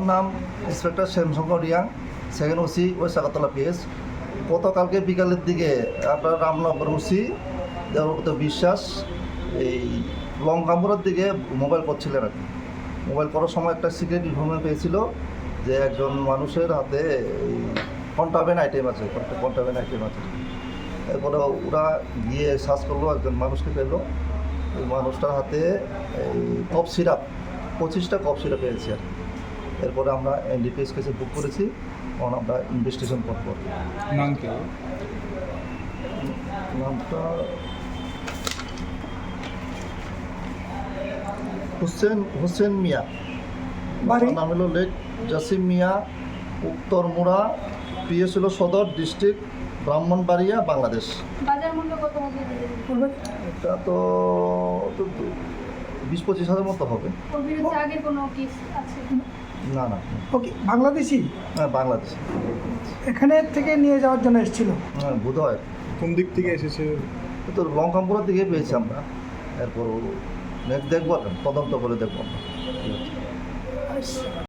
আমার নাম inspector Shyamshankar Reang second OC west Agartala PS গতকালকে বিকালের দিকে আপনার রামনগর ওসি দেবব্রত বিশ্বাস, এই লঙ্কাম্বরের দিকে মোবাইল করছিলেন আর কি। মোবাইল করার সময় একটা সিক্রেট ইনফরমেশন পেয়েছিল যে একজন মানুষের হাতে এই কন্টাবেন আইটেম আছে কন্টাবেন আইটেম আছে। এরপরে ওরা গিয়ে সার্চ করল, একজন মানুষকে পেল। ওই মানুষটার হাতে এই কফ সিরাপ পঁচিশটা কফ সিরাপ পেয়েছি আর কি। এরপরে আমরা এনডিপিএস কেসে বুক করেছি। তখন আমরা ইনভেস্টিগেশন করব। নাম কি? নামটা হোসেন হোসেন মিয়া? নাম হলো লেক জাসিম মিয়া উত্তরমুড়া পিএস হলো সদর ডিস্ট্রিক্ট ব্রাহ্মণবাড়িয়া বাংলাদেশ। বাজার মূল্য কত হবে? বলবেন এটা তো বিশ পঁচিশ হাজার মতো হবে। না না। ওকে বাংলাদেশি? হ্যাঁ বাংলাদেশ। এখানে থেকে নিয়ে যাওয়ার জন্য এসেছিল? হ্যাঁ বোধ হয় কোন দিক থেকে এসেছে? তো লঙ্কামপুরের থেকে পেয়েছি আমরা। এরপর দেখব তদন্ত করে দেখব